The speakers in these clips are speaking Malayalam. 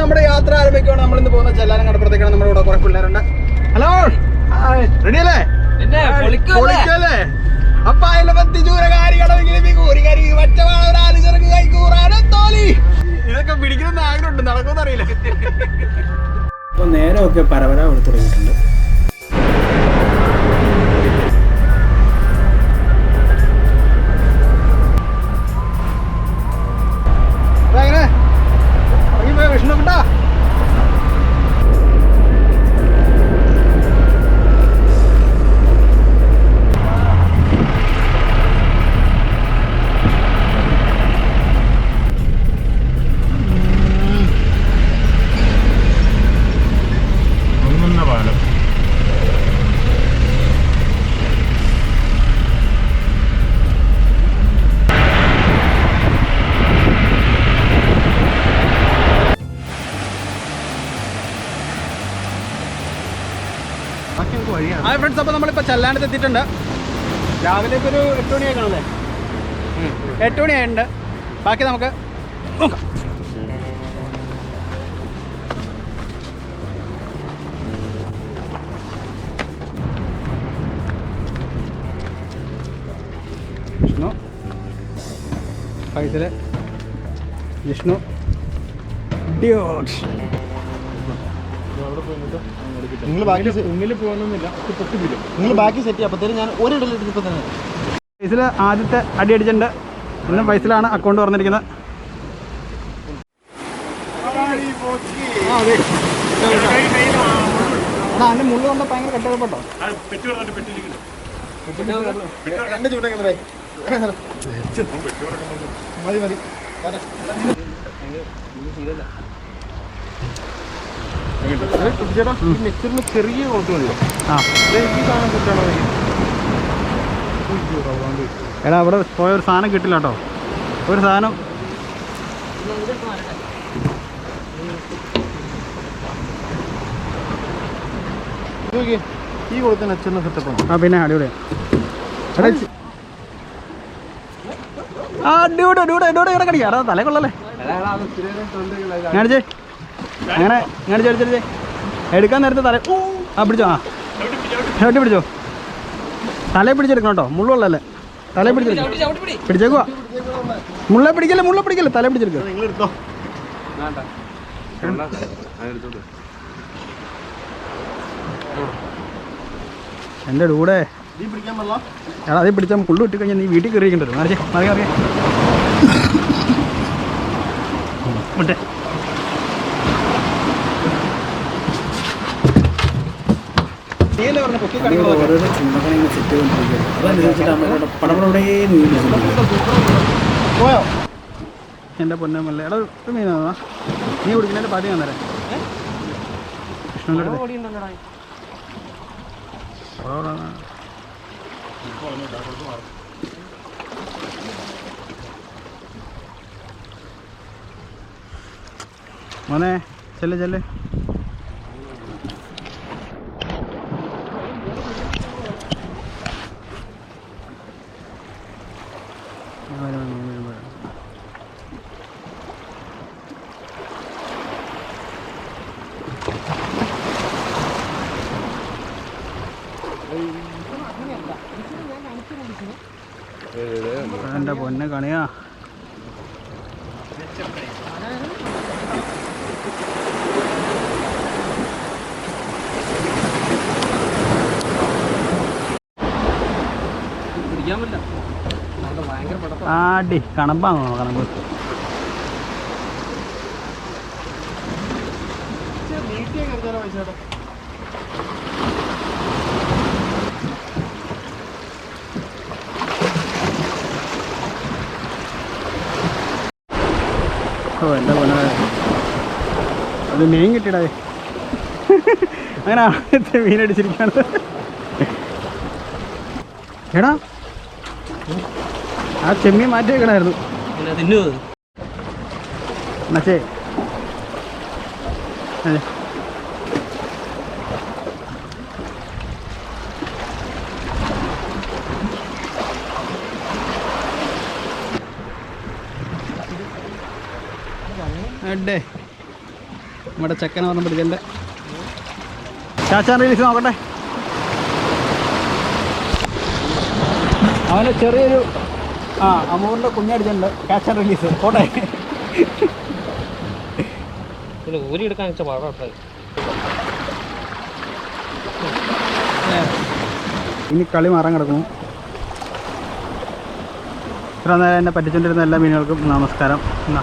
നമ്മുടെ യാത്ര ആരംഭിക്കുകയാണ് നമ്മൾ ഇന്ന് പോകുന്ന ചെല്ലാനം കടപ്പുറത്തേക്കാണ് നമ്മുടെ കൂടെ കുറെ പിള്ളേരുണ്ട്. ഹലോ? റെഡി അല്ലേ പൊളിക്കല്ലേ? അപ്പൊ അതിലെ പത്തി ചൂരകാരി കടവിങ്ങനെ കൂരികാരി മറ്റവാളൊരാൽ ചെറുക്ക് കൈക്കൂറാണ് തോലി. ഇതൊക്കെ പിടിക്കുന്ന ആഗ്രഹമുണ്ട്. നടക്കുമെന്ന് അറിയില്ല. ഇപ്പൊ നേരമൊക്കെ പരവരാ കൊടുത്തു തുടങ്ങിയിട്ടുണ്ട്. ഹായ് ഫ്രണ്ട്സ് അപ്പോൾ നമ്മളിപ്പോൾ ചെല്ലാനത്ത് എത്തിയിട്ടുണ്ട്. രാവിലെ ഒരു എട്ട് മണിയാക്കണല്ലേ എട്ട് മണിയായിട്ടുണ്ട്. ബാക്കി നമുക്ക് നോക്കാം. വിഷ്ണു. ഫൈസൽ. വിഷ്ണു. ഡ്യൂട്ട് നിങ്ങൾ ബാക്കി ഉള്ളിൽ പോകുന്നില്ല നിങ്ങൾ ബാക്കി സെറ്റ് ചെയ്യാം. ഞാൻ ഒരിടലിട്ട് ഇപ്പം തന്നെ ഫൈസൽ ആദ്യത്തെ അടി അടിച്ചിട്ടുണ്ട്. ഇന്ന് വയസ്സിലാണ് അക്കൗണ്ട് തുറന്നിരിക്കുന്നത്. അതിന്റെ മുള്ളു കൊണ്ട് ഭയങ്കര മതി മതി. ചെറിയ എടാ അവിടെ പോയ ഒരു സാധനം കിട്ടില്ല കേട്ടോ. ഒരു സാധനം. ഈ കൊടുത്ത നെച്ചറിന് സെറ്റപ്പാണ് ആ പിന്നെ അടിപൊളി അടിപൊളി അടിപൊളി അടിപൊളി ഡ്യൂടെ തലേ കൊള്ളല്ലേ? ഞാണിച്ചേ അങ്ങനെ ഇങ്ങനെ ചോദിച്ചേ എടുക്കാൻ നേരത്തെ തല ആ പിടിച്ചോ ആ. ചവിട്ടി പിടിച്ചോ. തലയെ പിടിച്ചെടുക്കണം കേട്ടോ. മുള്ളുള്ളല്ലേ തലയെ പിടിച്ചെടുക്കും. പിടിച്ചേക്കുവാ മുള്ള പിടിക്കല്ലേ മുള്ള പിടിക്കല്ലേ. തല എടുത്തോ. എന്റെ കൂടെ എടാ അതേ പിടിച്ചാൽ പുള്ളു ഇട്ട് കഴിഞ്ഞാൽ നീ വീട്ടിൽ കയറിയിരിക്കേണ്ടി വരും മറിച്ചേ മറിയാ മറിയാ വിട്ടെ. ഓരോരോ ചുണ്ടങ്ങനെ ഇങ്ങനെ സെറ്റ് ചെയ്തുകൊണ്ടിരിക്കുകയാണ് അതനുസരിച്ചിട്ട് നമ്മളുടെ പടപടേ നീങ്ങുന്നു പോയോ? എന്റെ പൊന്നമല്ല എടാ ഒരു മീനാ നീ കുടിക്കുന്നതിന്റെ പാതി ഞാൻ തരാം. കൃഷ്ണന്റെ മോനെ ചെല്ല് ചെല്ല് വരും, വരും, വരും, വരും. എന്റെ പൊന്നെ കണിയാ ആടി കണമ്പാണോ കണമ്പ്. പൈസ ഓ എന്റെ പൊന്നെ അത് മീൻ കിട്ടിയടേ. അങ്ങനെ ആദ്യത്തെ മീൻ അടിച്ചിരിക്കുകയാണ് എടാ ആ ചെമ്മീൻ മാറ്റി വെക്കണമായിരുന്നു മച്ചേ അതെ. അഡേ നമ്മുടെ ചെക്കൻ പറഞ്ഞ പിടിക്കന്റെ ചാച്ചാൻ റിലീസ് നോക്കട്ടെ. അവന് ചെറിയൊരു ആ അമൂറിന്റെ കുഞ്ഞടിച്ചിട്ടുണ്ട് ക്യാച്ച് ആൻഡ് റിലീസ് പോട്ടെ. ഊരി എടുക്കാൻ വെച്ച പാടാ ഇനി കളി മാറാൻ കിടക്കുന്നു. ഇത്ര നേരം എന്നെ പറ്റിച്ചുകൊണ്ടിരുന്ന എല്ലാ മീനുകൾക്കും നമസ്കാരം. എന്നാ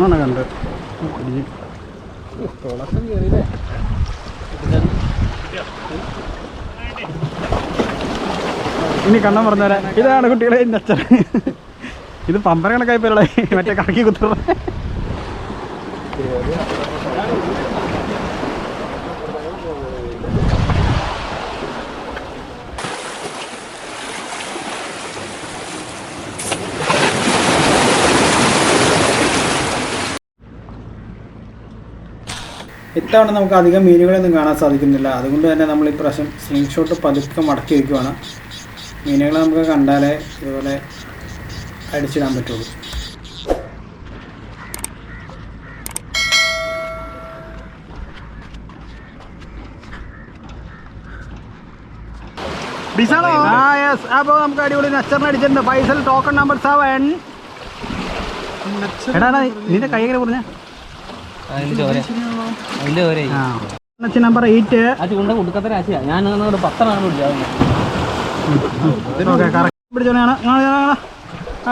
ഓർമ്മ കണ്ട് തുളക്കം കയറിയില്ലേ ഇനി കണ്ണം പറഞ്ഞുതരാം ഇതാണ് കുട്ടികളെ നച്ചർ ഇത് പമ്പര കണക്കായി പോലെ മറ്റേ കറക്കി കുത്തുള്ള ഇത്തവണ നമുക്ക് അധികം മീനുകളൊന്നും കാണാൻ സാധിക്കുന്നില്ല. അതുകൊണ്ട് തന്നെ നമ്മൾ ഈ പ്രാവശ്യം സ്ലിംഗ് ഷോട്ട് പതുക്കെ മടക്കി വയ്ക്കുവാണ് മീനുകളെ നമുക്ക് കണ്ടാലേ ഇതുപോലെ അടിച്ചിടാൻ പറ്റുള്ളൂ. അപ്പോൾ നമുക്ക് അടിപൊളി നച്ചറിന് അടിച്ചിട്ടുണ്ട്. ഫൈസൽ ടോക്കൺ നമ്പർ സെവൻ എടാ എടാ, നിന്റെ കൈ എങ്ങനെ പറഞ്ഞ ഓരോ നമ്പർ എയ്റ്റ് ആ ചൂണ്ട കൊടുക്കാത്ത രാശിയാ. ഞാൻ പത്താണ് പിടിച്ചോണാണ്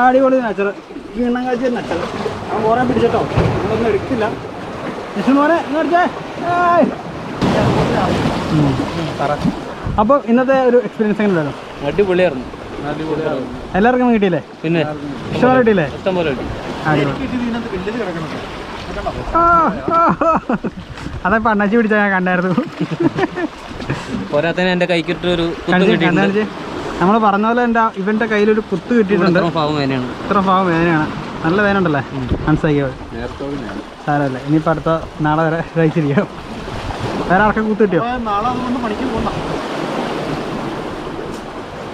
അടിപൊളി നച്ചർ വീണ്ണം കാഴ്ച നച്ചറ് അവൻ കുറേ പിടിച്ചിട്ടോ? നിങ്ങളൊന്നും എടുക്കില്ല. വിഷ്ണു ഇങ്ങ് അപ്പോൾ ഇന്നത്തെ ഒരു എക്സ്പീരിയൻസ് എങ്ങനെ ഉണ്ടായിരുന്നു അടിപൊളിയായിരുന്നു. എല്ലാവർക്കും കിട്ടിയില്ലേ? പിന്നെ ഇഷ്ടംപോലെ കിട്ടിയില്ലേ? ഇഷ്ടം പോലെ കിട്ടി. അതപ്പോ അണ്ണാച്ചി പിടിച്ചാൽ ഞാൻ കണ്ടായിരുന്നു. പോരാത്തന്നെ എന്റെ കൈക്കിട്ട് ഒരു നമ്മൾ പറഞ്ഞ പോലെ എന്റെ ഇവന്റെ കയ്യിൽ ഒരു കുത്ത് കിട്ടിയിട്ടുണ്ട്. ഇത്ര ഭാവം വേദനയാണ് നല്ല വേദന ഉണ്ടല്ലേ മനസ്സിലാക്കിയോ സാരമല്ലേ. ഇനിയിപ്പോൾ അടുത്ത നാളെ വരെ കഴിച്ചിരിക്കാം. വേറെ ആർക്കും കുത്ത് കിട്ടിയോ? നാളെ അതുകൊണ്ട് പണിക്ക് പോകണ്ട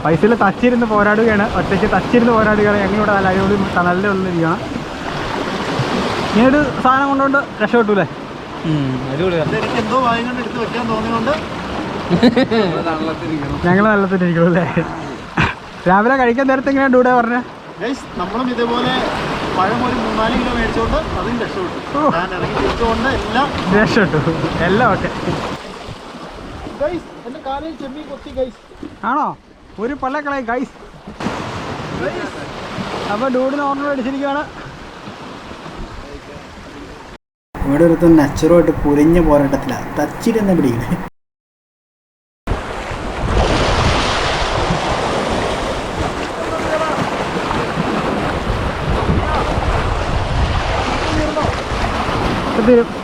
പൈസയിൽ തച്ചിരുന്ന് പോരാടുകയാണ്. ഒറ്റയ്ക്ക് തച്ചിരുന്ന് പോരാടുകയാണ്. ഞങ്ങളിവിടെ നല്ല അടിപൊളി തണലിന്റെ ഉള്ളിലിരിക്കണം ഇങ്ങനൊരു സാധനം കൊണ്ടുകൊണ്ട് രക്ഷപ്പെട്ടൂലേ എന്തോ വായും കൊണ്ട് എടുത്ത് വെക്കാൻ തോന്നിയോണ്ട് ഞങ്ങൾ വെള്ളത്തിലിരിക്കണം അല്ലേ? രാവിലെ കഴിക്കാൻ നേരത്തെ ഇങ്ങനെ ഡൂടെ പറഞ്ഞേ? നമ്മളും ഇതേപോലെ പഴം ഒരു മൂന്നാൽ കിലോ മേടിച്ചോണ്ട് അതും രക്ഷപ്പെട്ടു ഞാൻ ഇറങ്ങി തിരിച്ചുകൊണ്ട് എല്ലാം രക്ഷപ്പെട്ടു എല്ലാം ഓക്കെ. ഗൈസ് എന്റെ കാലിൽ ചെമ്മീൻ കൊത്തി ഗൈസ് ആണോ? ഒരു പള്ളക്കളായി ഗൈസ് അപ്പൊ ഡൂഡിന് ഓർമ്മ അടിച്ചിരിക്കുകയാണ് ഇവിടെ ഒരു നച്ചുറുമായിട്ട് കുരിഞ്ഞ പോരാട്ടത്തിലാണ് തച്ചിരുന്ന് പിടിക്കണേ. തീരും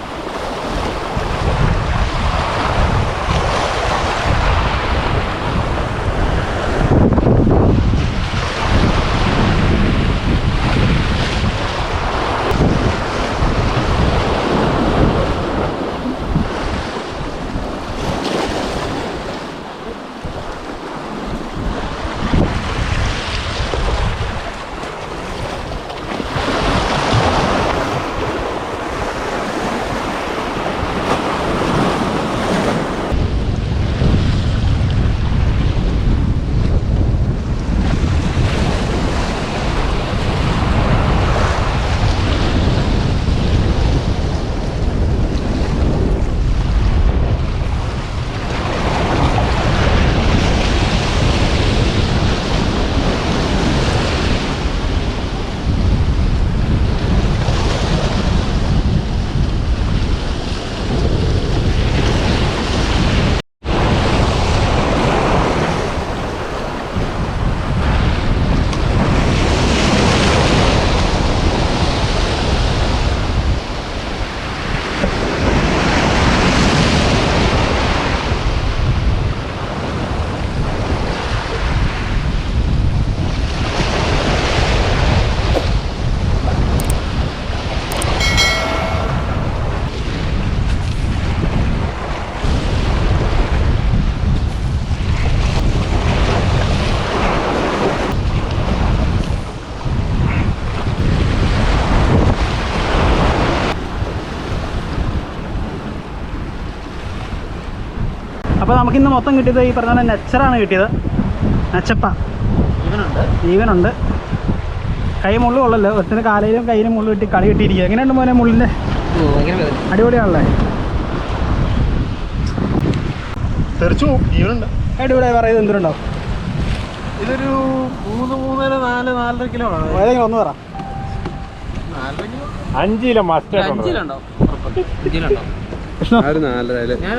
നമുക്കിന്ന് മൊത്തം കിട്ടിയത് ഈ പറഞ്ഞ പോലെ നെച്ചറാണ് കിട്ടിയത്. നെച്ചപ്പ. ഇവനുണ്ട് ജീവനുണ്ട്. കൈ മുള്ളു കൊള്ളല്ലോ. ഒത്തിന് കാലയിലും കയ്യിലും മുള്ളു കിട്ടി കളി കിട്ടിയിരിക്കുക എങ്ങനെയുണ്ട് മോനെ മുള്ളിന്റെ അടിപൊളിയാണല്ലേ? തെറിച്ചു ജീവനുണ്ട്. അടിപൊളിയായി പറയുന്നത് എന്തിനുണ്ടാവും ഇതൊരു മൂന്ന് മൂന്നര നാല് നാലര കിലോ ആണ്. ഏതെങ്കിലും ഒന്ന് പറ. അഞ്ച് കിലോ മസ്റ്റ് കൃഷ്ണ. ഞാൻ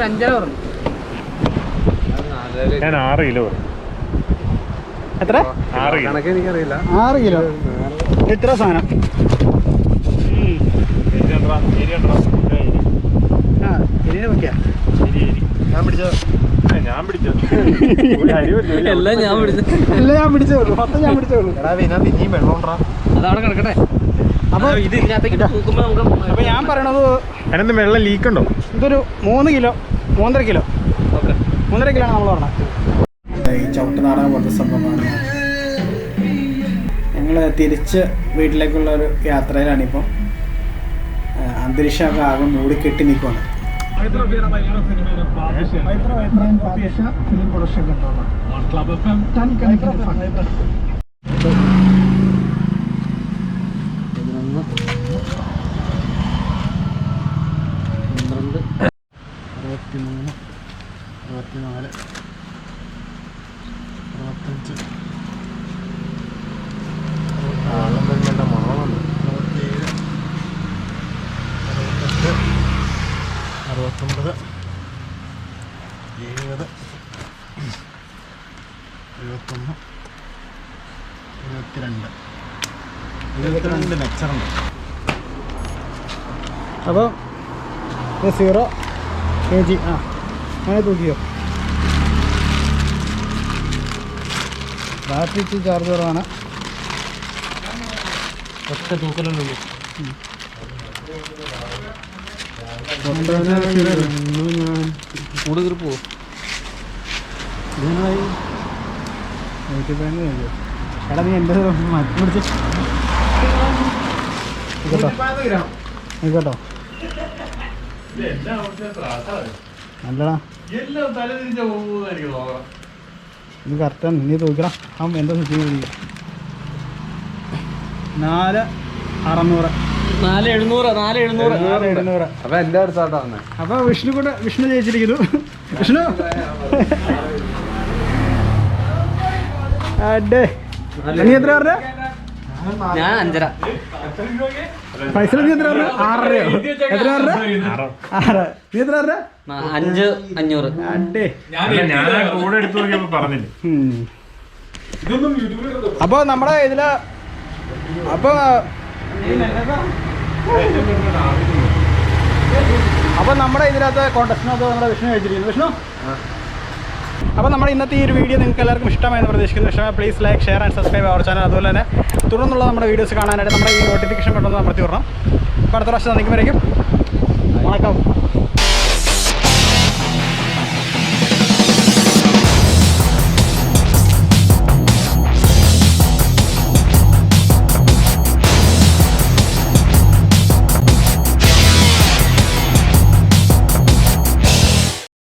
ആറ് കിലോ. എത്ര? ആറ് കിലോ. ആറ് കിലോ? എത്ര സാധനം. ഞാൻ പിടിച്ചോ? ഞാൻ പിടിച്ചോ. എല്ലാം ഞാൻ പിടിച്ചു. എല്ലാം ഞാൻ പിടിച്ചേ ഉള്ളൂ. മൊത്തം ഞാൻ ഇനിയും അതവിടെ കിടക്കട്ടെ. ഇത് ഇതിനകത്തേക്ക് നമുക്ക് ഞാൻ പറയണത് അതിനകത്ത് വെള്ളം ലീക്കുണ്ടോ ഇതൊരു മൂന്ന് കിലോ മൂന്നര കിലോ. മൂന്നര കിലോ ആണ് നമ്മൾ പറഞ്ഞത് ഈ ചവിട്ട് നാടകം പോലത്തെ സംഭവമാണ് ഞങ്ങൾ തിരിച്ച് വീട്ടിലേക്കുള്ള ഒരു യാത്രയിലാണിപ്പം അന്തരീക്ഷമൊക്കെ ആകെ മൂടിക്കെട്ടി നിൽക്കുകയാണ് അറുപത്തിമൂന്ന് എഴുപത്തൊന്ന് എഴുപത്തിരണ്ട് എഴുപത്തിരണ്ട് ലെക്ചറുണ്ട് അപ്പോൾ സീറോ കെ ജി ആ അങ്ങനെ തൂക്കിയോ? ബാറ്ററി ഇച്ചിരി ചാർജ് കുറവാണ്. ഒറ്റ തൂക്കലുള്ളൂ കൂടുതൽ പോകും ഇതിനായി നൂറ്റി പതിനഞ്ച് കഴിഞ്ഞു എടാ നീ എന്റെ മാറ്റി പിടിച്ച്. നല്ലടാ ഇത് കറക്റ്റാണ് നീ തൂക്കണം ആ എന്താ സുഖം നാല് അറുന്നൂറ്. നാല് എഴുന്നൂറ് നാല് എഴുന്നൂറ്. നാല് എഴുന്നൂറ്. അപ്പൊ എന്റെ അടുത്താട്ടാ അപ്പൊ വിഷ്ണു കൂടെ വിഷ്ണു ജയിച്ചിരിക്കുന്നു. വിഷ്ണു? നീ എത്ര പറഞ്ഞ? ഞാൻ അഞ്ചര. പൈസ നീ എത്ര പറഞ്ഞ? ആറരയോ എത്ര പറഞ്ഞ? ആറ്. നീ എത്ര പറഞ്ഞ? അഞ്ച് അഞ്ഞൂറ്. അടേ. കൂടെ എടുത്തു നോക്കിയപ്പോ പറഞ്ഞില്ലേ? അപ്പൊ നമ്മുടെ ഇതിൽ അപ്പൊ അപ്പൊ നമ്മുടെ ഇതിനകത്ത് കോണ്ടസ്റ്റിനകത്ത് നമ്മുടെ വിഷ്ണു കഴിച്ചിരിക്കുന്നു. വിഷ്ണു? അപ്പോൾ നമ്മുടെ ഇന്നത്തെ ഈ ഒരു വീഡിയോ നിങ്ങൾക്ക് എല്ലാവർക്കും ഇഷ്ടമായെന്ന് പ്രതീക്ഷിക്കുന്നു. ഇഷ്ടമായി please like share and subscribe our channel അതുപോലെ തന്നെ തുടർന്നുള്ള നമ്മുടെ വീഡിയോസ് കാണാനായിട്ട് നമ്മുടെ ഈ നോട്ടിഫിക്കേഷൻ പെട്ടെന്ന് അമർത്തി വിടണം. അപ്പോൾ അടുത്ത പ്രാവശ്യം നന്ദിക്കുമ്പോഴേക്കും വണക്കം.